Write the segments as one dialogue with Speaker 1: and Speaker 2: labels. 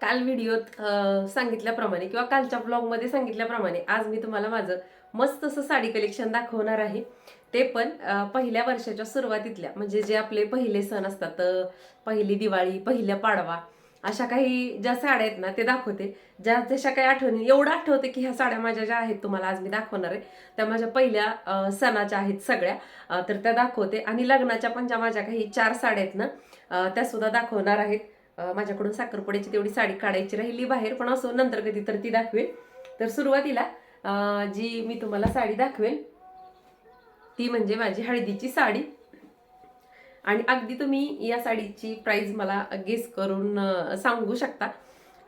Speaker 1: काल व्हिडिओत सांगितल्याप्रमाणे किंवा कालच्या ब्लॉगमध्ये सांगितल्याप्रमाणे आज मी तुम्हाला माझं मस्त असं साडी कलेक्शन दाखवणार आहे. ते पण पहिल्या वर्षाच्या सुरुवातीतल्या. म्हणजे जे आपले पहिले सण असतात पहिली दिवाळी पहिल्या पाडवा अशा काही ज्या साड्या आहेत ना ते दाखवते. ज्या जशा काही आठवणी एवढं आठवते की ह्या साड्या माझ्या ज्या आहेत तुम्हाला आज मी दाखवणार आहे. त्या माझ्या पहिल्या सणाच्या आहेत सगळ्या. तर त्या दाखवते. आणि लग्नाच्या पण ज्या माझ्या काही चार साड्या आहेत ना त्यासुद्धा त्या सुद्धा दाखवणार आहेत. माझ्याकडून साखरपुड्याची तेवढी साडी काढायची राहिली बाहेर पण असो नंतर कधी तर ती दाखवेल. तर सुरुवातीला जी मी तुम्हाला साडी दाखवेल ती म्हणजे माझी हळदीची साडी. आणि अगदी तुम्ही या साडीची प्राईज मला गेस करून सांगू शकता.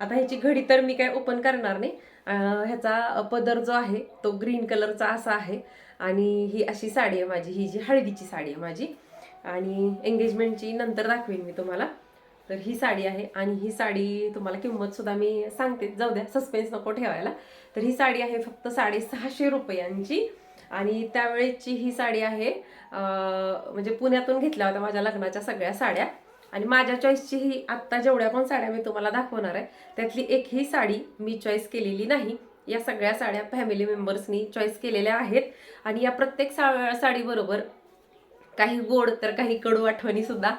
Speaker 1: आता ह्याची घडी तर मी काय ओपन करणार नाही. ह्याचा पदर जो आहे तो ग्रीन कलरचा असा आहे. आणि ही अशी साडी आहे माझी ही जी हळदीची साडी आहे माझी. आणि एंगेजमेंटची नंतर दाखवेन मी तुम्हाला. तर ही साडी आहे आणि ही साडी तुम्हाला किंमत सुद्धा मी सांगते. जाऊ द्या सस्पेन्स नको ठेवायला. तर ही साडी आहे फक्त साडेसहाशे रुपयांची आणि त्यावेळेची ही साडी आहे म्हणजे पुण्यातून घेतल्या होत्या माझ्या लग्नाच्या सगळ्या साड्या. आणि माझ्या चॉईसची ही आत्ता जेवढ्या पण साड्या मी तुम्हाला दाखवणार आहे त्यातली एक ही साडी मी चॉईस केलेली नाही. या सगळ्या साड्या फॅमिली मेंबर्सनी चॉईस केलेल्या आहेत. आणि या प्रत्येक सा साडीबरोबर काही गोड तर काही कडू आठवणीसुद्धा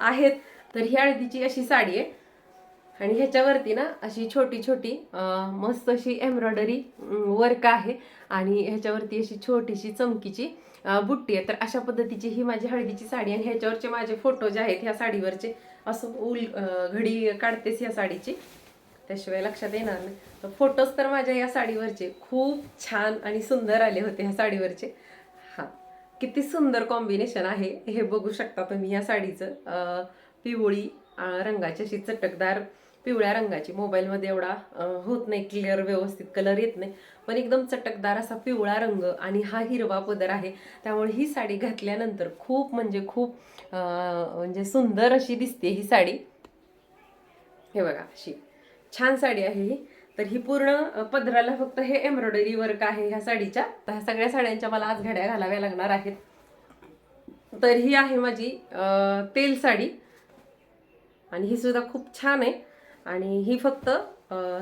Speaker 1: आहेत. तर ही हळदीची अशी साडी आहे. आणि ह्याच्यावरती ना अशी छोटी छोटी मस्त अशी एम्ब्रॉयडरी वर्क आहे. आणि ह्याच्यावरती अशी छोटीशी चमकीची बुट्टी आहे. तर अशा पद्धतीची ही माझी हळदीची साडी आणि ह्याच्यावरचे माझे फोटो जे आहेत ह्या साडीवरचे असं उल घडी काढतेस ह्या साडीची. त्याशिवाय लक्षात येणार नाही. तर फोटोज तर माझ्या या साडीवरचे. खूप छान आणि सुंदर आले होते ह्या साडीवरचे. हां. किती सुंदर कॉम्बिनेशन आहे. हे बघू शकता तुम्ही या साडीचं. पिवळी रंगाची अशी चटकदार पिवळ्या रंगाची. मोबाईलमध्ये एवढा होत नाही क्लिअर व्यवस्थित कलर येत नाही. पण एकदम चटकदार असा पिवळा रंग आणि हा हिरवा पदर आहे. त्यामुळे ही साडी घातल्यानंतर खूप म्हणजे खूप म्हणजे सुंदर अशी दिसते ही साडी. हे बघा अशी छान साडी आहे ही. तर ही पूर्ण पदराला फक्त हे एम्ब्रॉयडरी वर्क आहे ह्या साडीच्या. तर ह्या सगळ्या साड्यांच्या मला आज घड्या घालाव्या लागणार आहेत. तर ही आहे माझी तेल साडी. आणि ही सुद्धा खूप छान आहे. आणि ही फक्त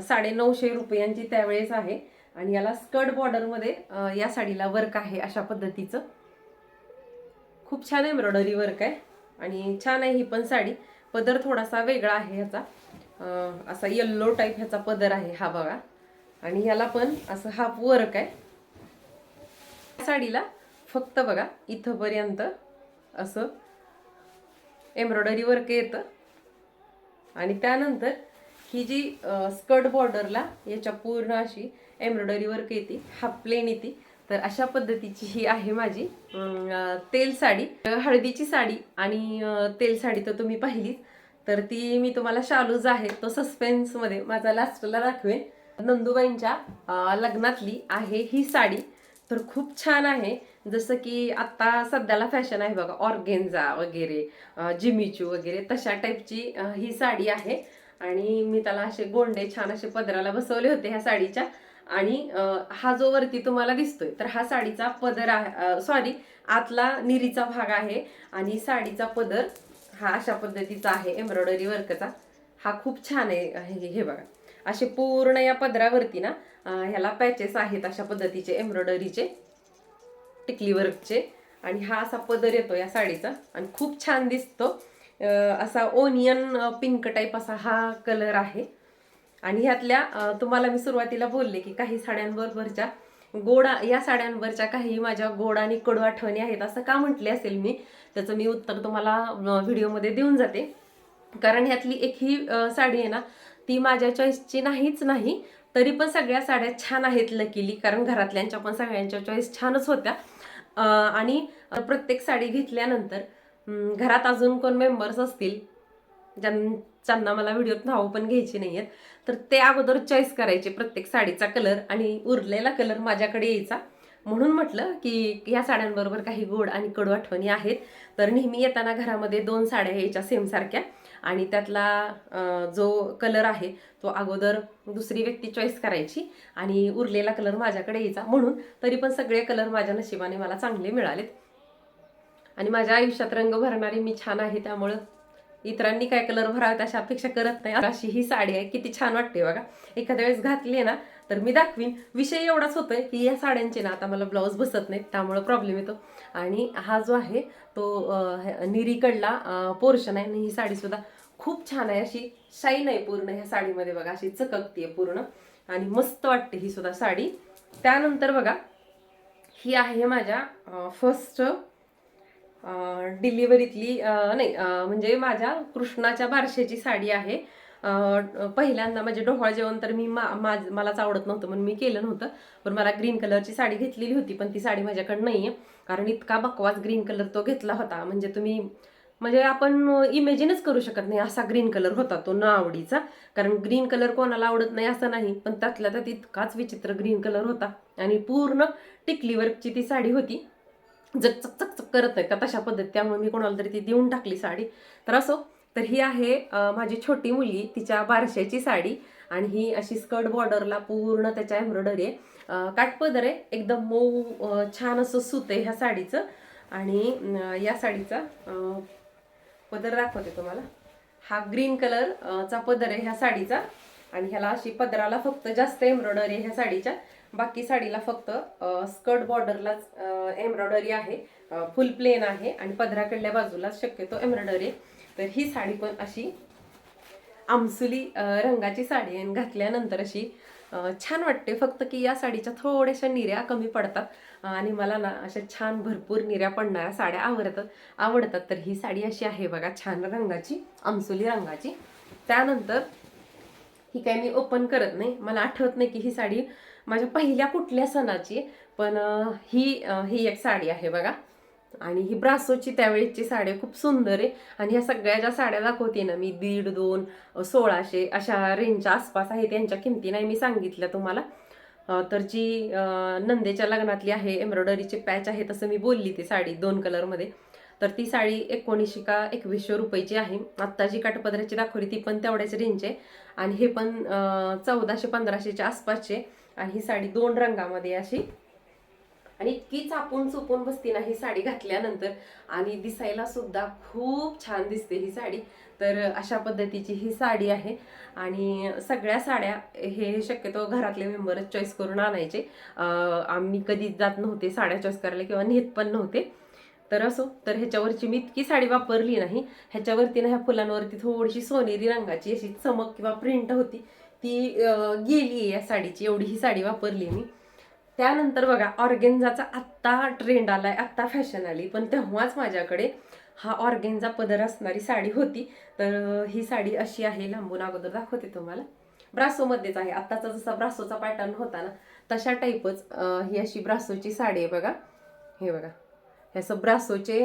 Speaker 1: साडे नऊशे रुपयांची त्यावेळेस आहे. आणि याला स्कर्ट बॉर्डरमध्ये या साडीला वर्क आहे अशा पद्धतीचं. खूप छान एम्ब्रॉयडरी वर्क आहे. आणि छान आहे ही पण साडी. पदर थोडासा वेगळा आहे ह्याचा. असा येल्लो टाईप ह्याचा पदर आहे हा बघा. आणि ह्याला पण असं हाफ वर्क आहे. साडीला फक्त बघा इथंपर्यंत असं एम्ब्रॉयडरी वर्क येतं. आणि त्यानंतर ही जी स्कर्ट बॉर्डरला याच्या पूर्ण अशी एम्ब्रॉयडरी वर्क येते हाफ प्लेन येते. तर अशा पद्धतीची ही आहे माझी तेल साडी. हळदीची साडी आणि तेल साडी तर तुम्ही पाहिलीच. तर ती मी तुम्हाला शालूज आहे तो सस्पेन्समध्ये माझा लास्टला दाखवेन. नंदुबाईंच्या लग्नातली आहे ही साडी. तर खूप छान आहे. जसं की आत्ता सध्याला फॅशन आहे बघा ऑर्गेन्झा वगैरे जिमीचू वगैरे तशा टाईपची ही साडी आहे. आणि मी त्याला असे गोंडे छान असे पदराला बसवले होते ह्या साडीच्या. आणि हा जो वरती तुम्हाला दिसतोय तर हा साडीचा पदर आहे सॉरी आतला निरीचा भाग आहे. आणि साडीचा पदर हा अशा पद्धतीचा आहे एम्ब्रॉयडरी वर्कचा हा खूप छान आहे हे हे बघा. असे पूर्ण या पदरावरती ना ह्याला पॅचेस आहेत अशा पद्धतीचे एम्ब्रॉयडरीचे टिकली वर्कचे. आणि हा असा पदर येतो या साडीचा. आणि खूप छान दिसतो. असा ओनियन पिंक टाईप असा हा कलर आहे. आणि ह्यातल्या तुम्हाला मी सुरुवातीला बोलले की काही साड्यांबरोबरच्या गोडा या साड्यांवरच्या काही माझ्या गोड आणि कडू आठवणी आहेत असं का म्हटले असेल मी? त्याचं मी उत्तर तुम्हाला व्हिडिओमध्ये देऊन जाते. कारण ह्यातली एक ही साडी आहे ना ती माझ्या चॉईसची नाहीच नाही तरी पण सगळ्या साड्या छान आहेत लकीली कारण घरातल्यांच्या पण सगळ्यांच्या चॉईस छानच होत्या. आणि प्रत्येक साडी घेतल्यानंतर घरात अजून कोण मेंबर्स असतील ज्यांना मला व्हिडिओत नावं पण घ्यायची नाही आहेत तर ते अगोदर चॉईस करायचे प्रत्येक साडीचा कलर आणि उरलेला कलर माझ्याकडे यायचा. म्हणून म्हटलं की ह्या साड्यांबरोबर काही गोड आणि कडू आठवणी आहेत. तर नेहमी येताना घरामध्ये दोन साड्या यायच्या सेमसारख्या आणि त्यातला जो कलर आहे तो अगोदर दुसरी व्यक्ती चॉईस करायची आणि उरलेला कलर माझ्याकडे यायचा. म्हणून तरी पण सगळे कलर माझ्या नशिबाने मला चांगले मिळालेत. आणि माझ्या आयुष्यात रंग भरणारी मी छान आहे त्यामुळं इतरांनी काय कलर भरावेत अशा अपेक्षा करत नाही. अशी ही साडी आहे किती छान वाटते बघा. एखाद्या वेळेस घातली आहे ना तर मी दाखवीन. विषय एवढाच होतोय की या साड्यांचे ना आता मला ब्लाऊज बसत नाहीत त्यामुळे प्रॉब्लेम येतो. आणि हा जो आहे तो निरीकडला पोर्शन आहे. आणि ही साडी सुद्धा खूप छान आहे. अशी शाईन आहे पूर्ण ह्या साडीमध्ये बघा. अशी चककती पूर्ण. आणि मस्त वाटते ही सुद्धा साडी. त्यानंतर बघा ही आहे माझ्या फर्स्ट डिलिव्हरीतली नाही म्हणजे माझ्या कृष्णाच्या बारशेची साडी आहे. पहिल्यांदा म्हणजे डोहाळ जेवण तर मी मा माझ- मलाच आवडत नव्हतं म्हणून मी केलं नव्हतं. पण मला ग्रीन कलरची साडी घेतलेली होती पण ती साडी माझ्याकडे नाही आहे कारण इतका बकवास ग्रीन कलर तो घेतला होता. म्हणजे तुम्ही म्हणजे आपण इमेजिनच करू शकत नाही असा ग्रीन कलर होता तो न आवडीचा. कारण ग्रीन कलर कोणाला आवडत नाही असं नाही पण त्यातल्या त्यात इतकाच विचित्र ग्रीन कलर होता. आणि पूर्ण टिकली वर्कची ती साडी होती. जग चक चक चक करत नाही का तशा पद्धत त्यामुळे मी कोणाला तरी ती देऊन टाकली साडी. तर असो तर ही आहे माझी छोटी मुलगी तिच्या बारशाची साडी. आणि ही अशी स्कर्ट बॉर्डरला पूर्ण त्याच्या एम्ब्रॉयडरी आहे. काटपदर काठपदर आहे. एकदम मऊ छान असं सूत आहे ह्या साडीचं. आणि या साडीचा पदर दाखवते तुम्हाला. हा ग्रीन कलरचा पदर आहे ह्या साडीचा. आणि ह्याला अशी पदराला फक्त जास्त एम्ब्रॉयडरी आहे ह्या साडीच्या. बाकी साडीला फक्त स्कर्ट बॉर्डरलाच एम्ब्रॉयडरी आहे. फुल प्लेन आहे. आणि पदराकडल्या बाजूला शक्यतो एम्ब्रॉयडरी आहे. तर ही साडी पण अशी आमसुली रंगाची साडी आहे. आणि घातल्यानंतर अशी छान वाटते. फक्त की या साडीच्या थोड्याशा निऱ्या कमी पडतात. आणि मला ना अशा छान भरपूर निऱ्या पडणाऱ्या साड्या आवडतात आवडतात. तर ही साडी अशी आहे बघा छान रंगाची आमसुली रंगाची. त्यानंतर ही काही मी ओपन करत नाही. मला आठवत नाही की ही साडी माझ्या पहिल्या कुठल्या सणाची आहे. पण ही ही एक साडी आहे बघा. आणि ही ब्रासोची त्यावेळेची साड्या खूप सुंदर आहे. आणि ह्या सगळ्या ज्या साड्या दाखवते ना मी दीड दोन सोळाशे अशा रेंजच्या आसपास आहे त्यांच्या किमती नाही मी सांगितल्या तुम्हाला. तर जी नंदेच्या लग्नातली आहे एम्ब्रॉयडरीचे पॅच आहे तसं मी बोलली ती साडी दोन कलरमध्ये तर ती साडी एकोणीसशे का एकवीसशे रुपयाची आहे. आत्ता जी काठपदराची दाखवली ती पण तेवढ्याच रेंज आहे. आणि हे पण चौदाशे पंधराशेच्या आसपासचे. आणि ही साडी दोन रंगामध्ये अशी आणि इतकी चापून चुपून बसते ना ही साडी घातल्यानंतर. आणि दिसायला सुद्धा खूप छान दिसते ही साडी. तर अशा पद्धतीची ही साडी आहे. आणि सगळ्या साड्या हे शक्यतो घरातले मेंबरच चॉईस करून आणायचे. आम्ही कधीच जात नव्हते साड्या चॉईस करायला किंवा नेत पण नव्हते. तर असो तर ह्याच्यावरची मी इतकी साडी वापरली नाही. ह्याच्यावरती ना ह्या फुलांवरती थोडीशी सोनेरी रंगाची अशी चमक किंवा प्रिंट होती. ती गेली या साडीची. एवढी ही साडी वापरली मी. त्यानंतर बघा ऑर्गेन्झाचा आत्ता ट्रेंड आलाय आत्ता फॅशन आली. पण तेव्हाच माझ्याकडे हा ऑर्गेन्झा पदर असणारी साडी होती. तर ही साडी अशी आहे लांबून अगोदर दाखवते तुम्हाला. ब्रासोमध्येच आहे. आत्ताचा जसा ब्रासोचा पॅटर्न होता ना तशा टाईपच ही अशी ब्रासोची साडी आहे बघा. हे बघा. हे असं ब्रासोचे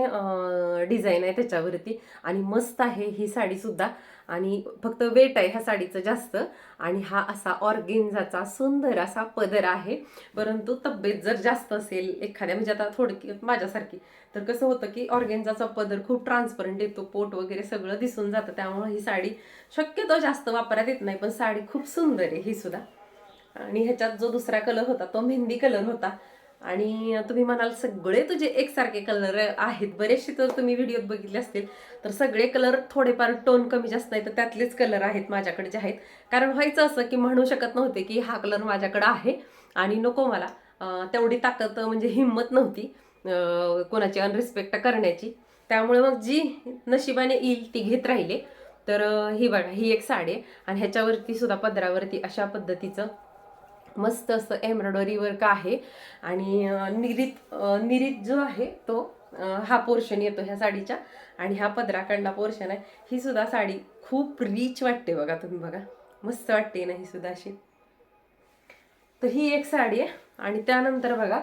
Speaker 1: डिझाईन आहे त्याच्यावरती. आणि मस्त आहे ही साडी सुद्धा. आणि फक्त वेट आहे ह्या साडीचं जास्त. आणि हा असा ऑर्गेन्झाचा सुंदर असा पदर आहे. परंतु तब्येत जर जास्त असेल एखाद्या म्हणजे आता थोडकी माझ्यासारखी तर कसं होतं की ऑर्गेन्झाचा पदर खूप ट्रान्सपरंट येतो. पोट वगैरे सगळं दिसून जातं. त्यामुळे ही साडी शक्यतो जास्त वापरात येत नाही पण साडी खूप सुंदर आहे ही सुद्धा. आणि ह्याच्यात जो दुसरा कलर होता तो मेहंदी कलर होता. आणि तुम्ही म्हणाल सगळे तुझे एकसारखे कलर आहेत. बरेचसे तर तुम्ही व्हिडिओत बघितले असतील. तर सगळे कलर थोडेफार टोन कमी जास्त नाही तर त्यातलेच कलर आहेत माझ्याकडे जे आहेत. कारण व्हायचं असं की म्हणू शकत नव्हते की हा कलर माझ्याकडे आहे. आणि नको मला. तेवढी ताकद म्हणजे हिंमत नव्हती कोणाची अनरिस्पेक्ट करण्याची. त्यामुळे मग जी नशिबाने येईल ती घेत राहिले. तर ही बघा ही एक साडी आहे. आणि ह्याच्यावरती सुद्धा पदरावरती अशा पद्धतीचं मस्त असं एम्ब्रॉयडरी वर्क आहे. आणि निरीत निरीत जो आहे तो हा पोर्शन येतो ह्या साडीच्या आणि हा पदराकडला पोर्शन आहे. ही सुद्धा साडी खूप रिच वाटते बघा तुम्ही बघा. मस्त वाटते ना ही सुद्धा अशी. तर ही एक साडी आहे आणि त्यानंतर बघा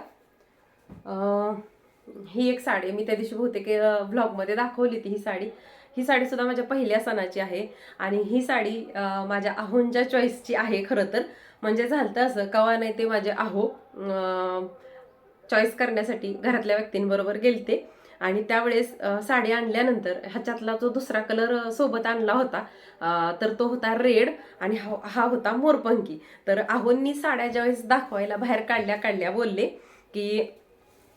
Speaker 1: ही एक साडी आहे. मी त्या दिवशी बहुतेक ब्लॉगमध्ये दाखवली ती ही साडी. ही साडीसुद्धा माझ्या पहिल्या सणाची आहे आणि ही साडी माझ्या आहोंच्या चॉईसची आहे खरं तर. म्हणजे झालं तर असं कवा नाही ते माझे आहो चॉईस करण्यासाठी घरातल्या व्यक्तींबरोबर गेलते. आणि त्यावेळेस साडी आणल्यानंतर ह्याच्यातला जो दुसरा कलर सोबत आणला होता तर तो होता रेड आणि हा हा होता मोरपंकी तर आहोंनी साड्या ज्यावेळेस दाखवायला बाहेर काढल्या काढल्या बोलले की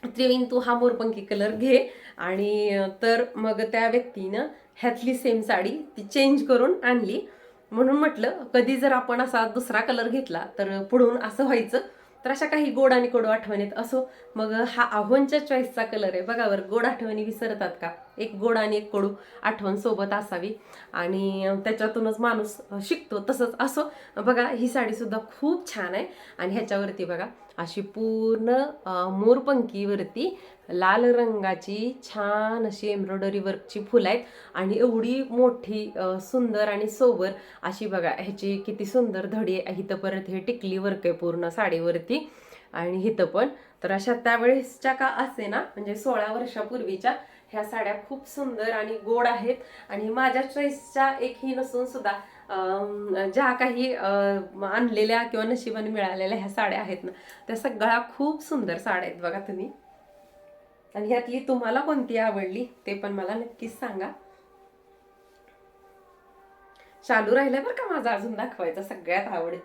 Speaker 1: त्रिवीन तू हा मोरपंकी कलर घे. आणि तर मग त्या व्यक्तीनं ह्यातली सेम साडी ती चेंज करून आणली. म्हणून म्हटलं कधी जर आपण असा दुसरा कलर घेतला तर पुढून असं व्हायचं. तर अशा काही गोड आणि कडू आठवणीत असो. मग हा आव्हानच्या चॉईसचा कलर आहे. बघा बरं गोड आठवणी विसरतात का? एक गोड आणि एक कडू आठवण सोबत असावी. आणि त्याच्यातूनच माणूस शिकतो. तसंच असो. बघा ही साडी सुद्धा खूप छान आहे. आणि ह्याच्यावरती बघा अशी पूर्ण मोरपंखीवरती लाल रंगाची छान अशी एम्ब्रॉयडरी वर्कची फुलं आहेत. आणि एवढी मोठी सुंदर आणि सोबर अशी बघा ह्याची किती सुंदर धडी आहे. इथं परत हे टिकली वर्क आहे पूर्ण साडीवरती. आणि इथं पण. तर अशा त्यावेळेसच्या का असे ना म्हणजे सोळा वर्षापूर्वीच्या ह्या साड्या खूप सुंदर आणि गोड आहेत. आणि माझ्या चॉईसच्या एकही नसून सुद्धा ज्या काही आणलेल्या किंवा नशिबाने मिळालेल्या ह्या साड्या आहेत ना त्या सगळ्या खूप सुंदर साड्या आहेत बघा तुम्ही. आणि ह्यातली तुम्हाला कोणती आवडली ते पण मला नक्कीच सांगा. चालू राहिलाय बरं का माझा अजून दाखवायचा सगळ्यात आवड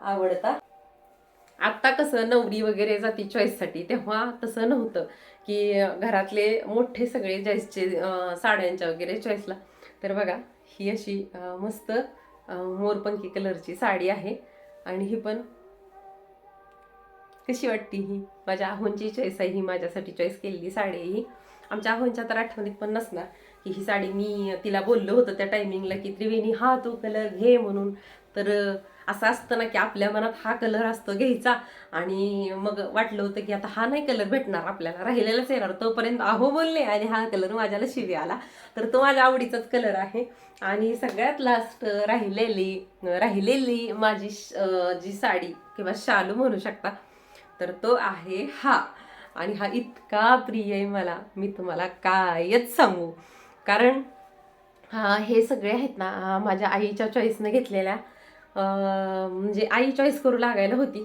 Speaker 1: आवडता? आत्ता कसं नवरी वगैरे जाती चॉईससाठी तेव्हा तसं नव्हतं की घरातले मोठे सगळे जॉईसचे साड्यांच्या वगैरे चॉईसला तर बघा ही अशी मस्त मोरपंखी कलरची साडी आहे. आणि ही पण कशी वाटते ही? माझ्या आहोंची चॉईस आहे ही माझ्यासाठी चॉईस केलेली साडी ही. आमच्या आहोंच्या तर आठवणीत पण नसणार की ही साडी मी तिला बोललो होतं त्या टायमिंगला की त्रिवेणी हा तो कलर घे म्हणून. तर असं असतं ना की आपल्या मनात हा कलर असतो घ्यायचा. आणि मग वाटलं होतं की आता हा नाही कलर भेटणार आपल्याला राहिलेलाच येणार. तोपर्यंत अहो बोलले आणि हा कलर माझ्याला शिवी आला. तर तो माझ्या आवडीचाच कलर आहे. आणि सगळ्यात लास्ट राहिलेली राहिलेली माझी श- जी साडी किंवा शालू म्हणू शकता तर तो आहे हा. आणि हा इतका प्रिय आहे मला. मी तुम्हाला कायच सांगू. कारण हे सगळे आहेत ना माझ्या आईच्या चॉईसने घेतलेल्या. म्हणजे आई चॉईस करू लागायला होती.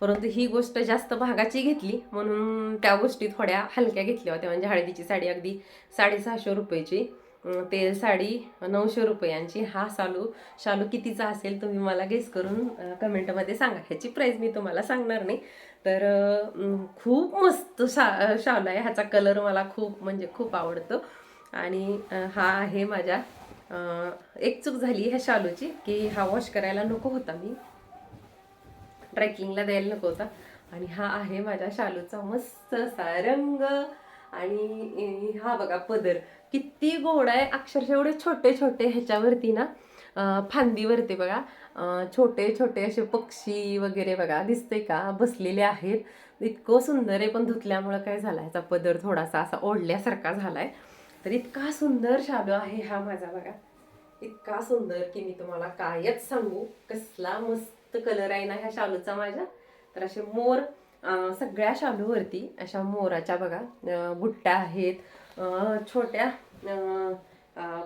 Speaker 1: परंतु ही गोष्ट जास्त भागाची घेतली. म्हणून त्या गोष्टी थोड्या हलक्या घेतल्या होत्या. म्हणजे हळदीची साडी अगदी साडेसहाशे रुपयाची. ते तेल साडी नऊशे रुपयांची. हा शालू शालू कितीचा असेल तुम्ही मला गेस करून कमेंटमध्ये सांगा. ह्याची प्राईज मी तुम्हाला सांगणार नाही. तर खूप मस्त शा शालू आहे. ह्याचा कलर मला खूप म्हणजे खूप आवडतो. आणि हा आहे माझ्या एक चूक झाली ह्या शालूची की हा वॉश करायला नको होता मी. ट्रॅकिंगला द्यायला नको होता. आणि हा आहे माझ्या शालूचा मस्त असा रंग. आणि हा बघा पदर. किती गोड आहे. अक्षरशः एवढे छोटे छोटे ह्याच्यावरती ना फांदीवरती बघा. छोटे छोटे असे पक्षी वगैरे बघा. दिसते का? बसलेले आहेत. इतकं सुंदर आहे पण धुतल्यामुळं काय झाला? ह्याचा पदर थोडासा असा ओढल्यासारखा झाला आहे तर इतका सुंदर शालू आहे हा माझा बघा. इतका सुंदर की मी तुम्हाला कायच सांगू कसला मस्त कलर आहे ना ह्या शालूचा माझ्या. तर असे मोर सगळ्या शालूवरती अशा मोराच्या बघा बुट्ट्या आहेत छोट्या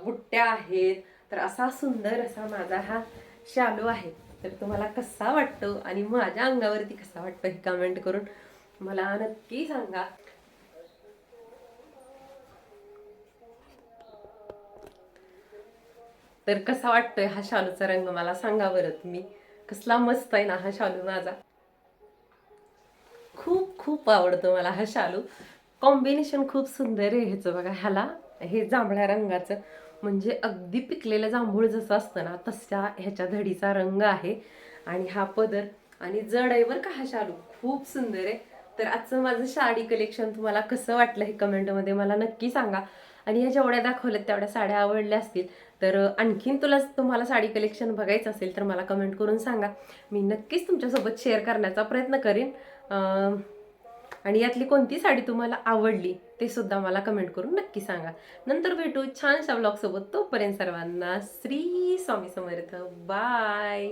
Speaker 1: बुट्ट्या आहेत. तर असा सुंदर असा माझा हा शालू आहे. तर तुम्हाला कसा वाटतो आणि माझ्या अंगावरती कसा वाटतो हे कमेंट करून मला नक्की सांगा. तर कसा वाटतोय हा शालूचा रंग? मला सांगा बरं तुम्ही. कसला मस्त आहे ना हा शालू माझा. खूप खूप आवडतो मला हा शालू. कॉम्बिनेशन खूप सुंदर आहे ह्याचं बघा. ह्याला हे जांभळ्या रंगाचं म्हणजे अगदी पिकलेलं जांभूळ जसं असतं ना तशा ह्याच्या धडीचा रंग आहे. आणि हा पदर आणि जड आहे बरं का हा शालू. खूप सुंदर आहे. तर आजचं माझं साडी कलेक्शन तुम्हाला कसं वाटलं हे कमेंटमध्ये मला नक्की सांगा. आणि ह्या जेवढ्या दाखवल्यात तेवढ्या साड्या आवडल्या असतील तर आणखीन तुला तुम्हाला साडी कलेक्शन बघायचं असेल तर मला कमेंट करून सांगा. मी नक्कीच तुमच्यासोबत शेअर करण्याचा प्रयत्न करेन. आणि यातली कोणती साडी तुम्हाला आवडली ते सुद्धा मला कमेंट करून नक्की सांगा. नंतर भेटू छानशा ब्लॉगसोबत तोपर्यंत सर्वांना श्री स्वामी समर्थ. बाय